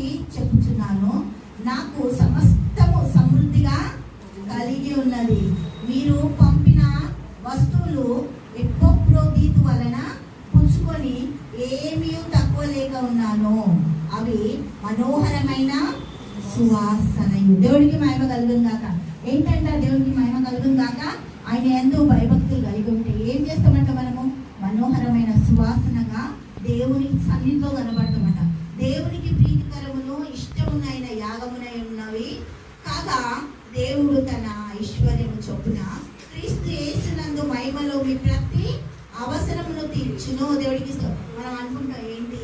గురించి చెప్తున్నాను నాకు సమస్తము సమృద్ధిగా కలిగి ఉన్నది. మీరు పంపిన వస్తువులు ఎక్కువ వలన పుచ్చుకొని ఏమీ తక్కువ లేక ఉన్నాను. అవి మనోహరమైన సువాసనయు. దేవుడికి మహిమ కలుగును గాక. ఏంటంటే దేవుడికి మహిమ కలుగును గాక? ఆయన ఎంతో భయభక్తులు కలిగి ఉంటే ఏం చేస్తామంట మనము? మనోహరమైన సువాసనగా దేవుని సన్నిధిలో కనబడ దేవుడు తన ఐశ్వర్యము చొప్పున క్రీస్తు యేసునందు మహిమలో మీ ప్రతి అవసరమును తీర్చును. దేవుడికి మనం అనుకుంటాం ఏంటి?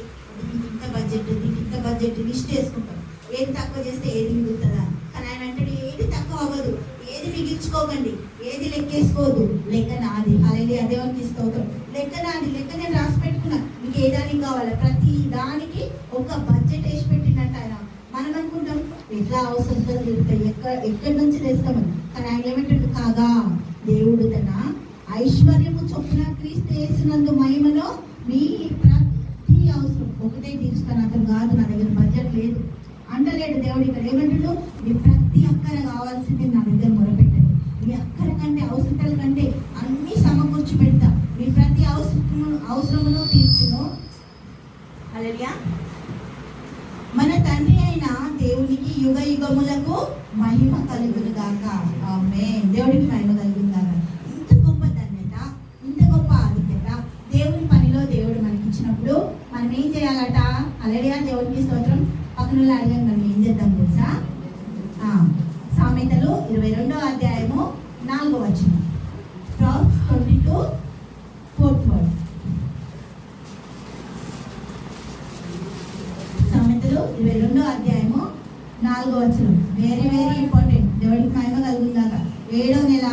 ఇంత బడ్జెట్ దీనికి ఇంత బడ్జెట్ లిస్ట్ వేసుకుంటాం. ఏది తక్కువ చేస్తే ఏది మిగులుతుందా? కానీ ఆయన అంటే ఏది తక్కువ అవ్వదు. ఏది మిగిల్చుకోకండి. ఏది లెక్కేసుకోవద్దు లెక్క నాది. అలాగే అదేవానికి స్తోత్రం. లెక్క నాది. లెక్క నేను రాసి పెట్టుకున్నా. మీకు ఏ దానికి కావాలా? ప్రతి ఎట్లా అవసరం తీరుతాయి ఎక్కడ ఎక్కడి నుంచి తెస్తామని? కానీ ఆయన ఏమంటాడు? కాగా దేవుడు తన ఐశ్వర్యము చొప్పున క్రీస్తు వేసినందు మహిమలో మీ ప్రతి అవసరం ఒకటే తీర్చుతాను అతను కాదు నా దగ్గర బడ్జెట్ లేదు. అంటలేడు దేవుడు ఇక్కడ. ఏమంటాడు? మీ ప్రతి అక్కర కావాల్సింది నా దగ్గర మొరపెట్టండి. మీ అక్కర కంటే అవసరాల కంటే అన్ని సమకూర్చి పెడతా. మీ ప్రతి అవసరము అవసరమును తీర్చును అలలియా మన తండ్రి ఆయన దేవునికి యుగ యుగములకు మహిమ కలుగును గాక ఆమేన్. దేవుడికి మహిమ కలుగును గాక ఇంత గొప్ప ధన్యత ఇంత గొప్ప ఆధిక్యత దేవుని పనిలో దేవుడు మనకి ఇచ్చినప్పుడు మనం ఏం చేయాలట? అలడియా దేవుడికి స్తోత్రం. పక్కన వాళ్ళు మనం ఏం చేద్దాం తెలుసా? ఆ, సామెతలు ఇరవై రెండో అధ్యాయము నాలుగో వచ్చిన ట్వంటీ టూ ఫోర్త్ వర్డ్ సామెతలు ఇరవై రెండో అధ్యాయము నాలుగో వచనం వెరీ వెరీ ఇంపార్టెంట్ దేవుడికి మహిమ కలుగుందాక ఏడో నెల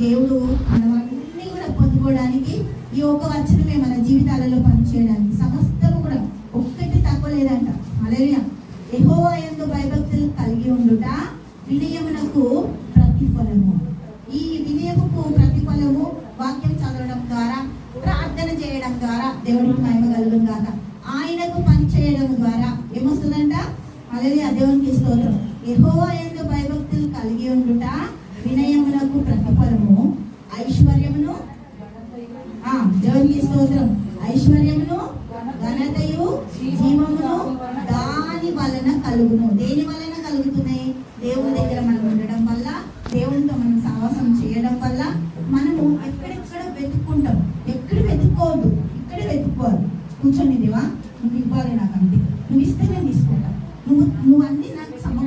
దేవుడు మనమన్నీ కూడా పొందుకోవడానికి ఈ ఒక్క వచ్చనమే మన జీవితాలలో పనిచేయడానికి. సమస్తము కూడా ఒక్కటి తక్కువ లేదంట అలలియా యెహోవా యందు భయభక్తులు కలిగి ఉండుట వినయమునకు ప్రతిఫలము. ఈ వినయముకు ప్రతిఫలము వాక్యం చదవడం ద్వారా ప్రార్థన చేయడం ద్వారా దేవుడికి మహిమ కలుగుందాక ఆయనకు పని చేయడం ద్వారా ఏమొస్తుందంట? అలాగే దేవునికి స్తోత్రం. యహోవా యొక్క భయభక్తులు కలిగి ఉండుట వినయమునకు ప్రతిఫలము. ఐశ్వర్యమును దేవునికి స్తోత్రం. ఐశ్వర్యమును ఘనతయు జీవమును దాని వలన కలుగును. దేని వలన కలుగుతున్నాయి? దేవుని దగ్గర మనం ఉండడం వల్ల దేవునితో మనం సావాసం చేయడం వల్ల మనము ఎక్కడెక్కడ వెతుక్కుంటాం? ఎక్కడ వెతుక్కోవద్దు? ఇక్కడే వెతుక్కోవాలి. కూర్చొని దేవా నువ్వు ఇవ్వాలి నాకు అంటే నువ్వు ఇస్తే నేను తీసుకుంటా. నువ్వు నువ్వు అన్ని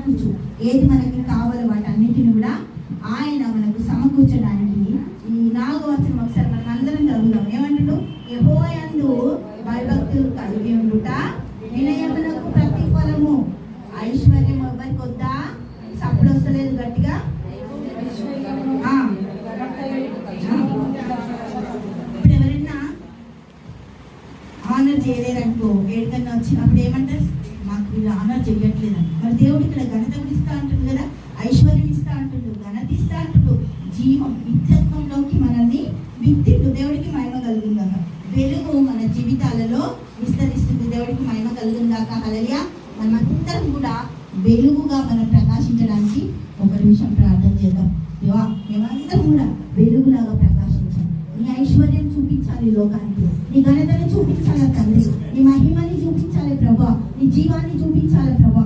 సమకూర్చు ఏది మనకి కావాలో వాటన్నిటిని కూడా ఆయన మనకు సమకూర్చడానికి ఈ నాలుగో వచ్చిన ఒకసారి మనం అందరం చదువుదాం. ఏమంటాడు? యెహోవాయందు భయభక్తులు కలిగి ఉండుట వినయమునకు ప్రతిఫలము. ఐశ్వర్యం ఎవరికి వద్దా సప్పుడు వస్తలేదు గట్టిగా. ఆనర్ చేయలేరనుకో వచ్చి వచ్చినప్పుడు ఏమంటారు మాకు వీళ్ళు ఆనర్ చేయట్లేదని మరి దేవుడు ఇక్కడ ఘనత ఇస్తా అంటుంది కదా? ఐశ్వర్యం ఇస్తా అంటుండు ఘనత ఇస్తా అంటుండు. జీవం నిత్యత్వంలోకి మనల్ని విత్తిండు. దేవుడికి మహిమ కలుగుందాక. వెలుగు మన జీవితాలలో విస్తరిస్తుంది. దేవుడికి మహిమ కలుగుందాక. హలలియా మనమందరం కూడా వెలుగుగా మనం ప్రకాశించడానికి ఒక నిమిషం ప్రార్థన చేద్దాం. దేవా మేమందరం కూడా చూపించాలి లోకానికి. నీ ఘనతని చూపించాలి తండ్రి. నీ మహిమని చూపించాలి ప్రభా. నీ జీవాన్ని చూపించాలి ప్రభా.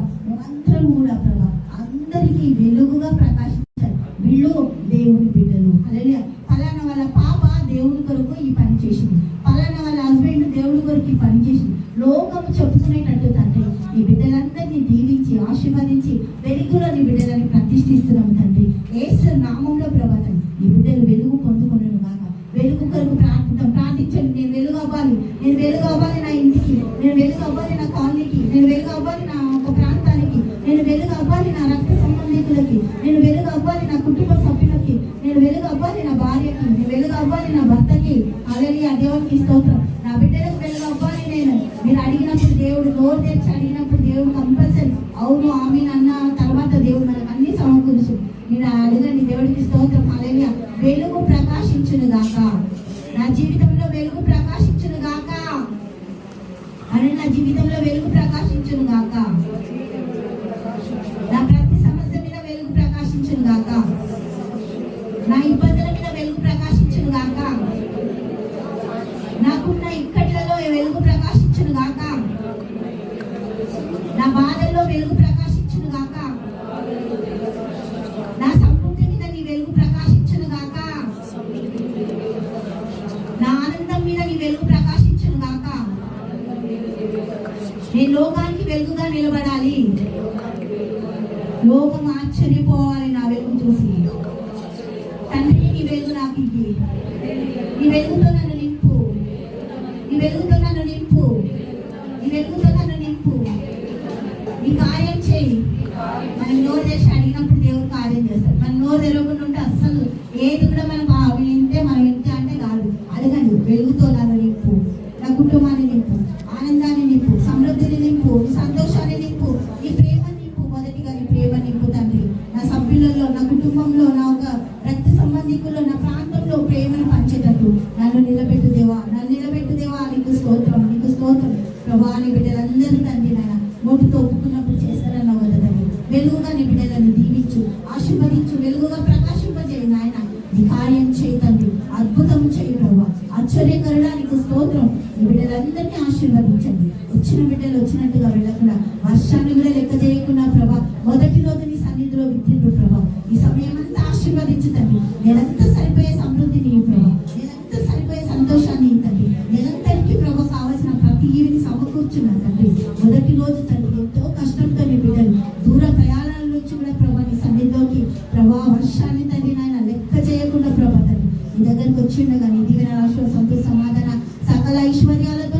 అందరం కూడా ప్రభా. అందరికీ వెలుగుగా ప్రకాశించాలి. వీళ్ళు దేవుని బిడ్డలు. అలాగే ఫలానా వాళ్ళ పాప దేవుని కొరకు ఈ పని చేసింది. ఫలానా వాళ్ళ హస్బెండ్ దేవుని కొరకు ఈ పని చేసింది. లోకము చెప్పుకునేటట్టు తండ్రి ఈ బిడ్డలందరినీ దీవించి ఆశీర్వదించి వెలుగులో నీ బిడ్డలని ప్రతిష్ఠిస్తున్నాం తండ్రి. ఏసు నామంలో ప్రభాతం ఈ బిడ్డలు వెలుగు పొందుకున్నాను వెలుగు అవ్వాలి నా భార్యకి. నేను వెలుగు అవ్వాలి నా భర్తకి. అలాగే ఆ దేవుడికి స్తోత్రం. నా బిడ్డలకు వెలుగు అవ్వాలి నేను మీరు అడిగినప్పుడు దేవుడు నోరు తెరిచి అడిగినప్పుడు దేవుడు కంపల్సరీ అవును ఆమె అన్న తర్వాత దేవుడు మనకు అన్ని సమకూర్చు మీరు అడగండి దేవుడికి స్తోత్రం. అలాగే వెలుగు ప్రకాశించును గాక. నా జీవితంలో వెలుగు ప్రకాశించును గాక. అని నా జీవితంలో వెలుగు ప్రకాశించును గాక. నా ప్రతి సమస్య మీద వెలుగు ప్రకాశించును గాక. నా ఇబ్బందుల మీద వెలుగు ప్రకాశించును గాక. నాకున్న ఇక్కట్లలో వెలుగు ప్రకాశించును గాక. నా బాధల్లో వెలుగు ప్రకాశించును గాక. నా సమృద్ధి మీద నీ వెలుగు ప్రకాశించును గాక. నా ఆనందం మీద నీ వెలుగు ప్రకాశించును గాక. నేను లోకానికి వెలుగుగా నిలబడాలి. లోకం ఆశ్చర్యపోవాలి. వెలుగు నాకు ఇవ్వి నీ వెలుగుతో నన్ను నింపు. నీ వెలుగుతో నన్ను నింపు. నీ వెలుగుతో నన్ను నింపు. నీ కార్యం చేయి. మనం నోరు తెరిచి అడిగినప్పుడు దేవుడు కార్యం చేస్తాడు. మనం నోరు తెరవకుండా ఉంటే అస్సలు ఏది కూడా మనం ఆ వింటే మనం వింటే అంటే కాదు. అడగండి వెలుగుతో నన్ను నింపు. నా కుటుంబాన్ని నాయన నోటితో ఒప్పుకున్నప్పుడు చేస్తారన్నావు కదా తండ్రి వెలుగుగా నీ బిడ్డలను దీవించు ఆశీర్వదించు వెలుగుగా ప్రకాశింపజేయి నాయన. నీ కార్యం చేయి తండ్రి అద్భుతం చేయి ప్రభా. ఆశ్చర్యకరడానికి స్తోత్రం. ఈ బిడ్డలందరినీ ఆశీర్వదించండి. వచ్చిన బిడ్డలు వచ్చినట్టుగా వెళ్ళకుండా వర్షాన్ని కూడా లెక్క చేయకుండా ప్రభా మొదటి రోజు నీ సన్నిధిలో విత్తిండ్రు ప్రభా. ఈ సమయం అంతా ఆశీర్వదించు తండ్రి. నేనంతా సరిపోయే సమృద్ధిని ప్రభా. నేనంతా సరిపోయే సంతోషాన్ని తండ్రి. నిరంతరికి ప్రభా కావలసిన ప్రతి ఈవిని సమకూర్చున్నా తండ్రి. మొదటి రోజు ఐశ్వర్యాలతో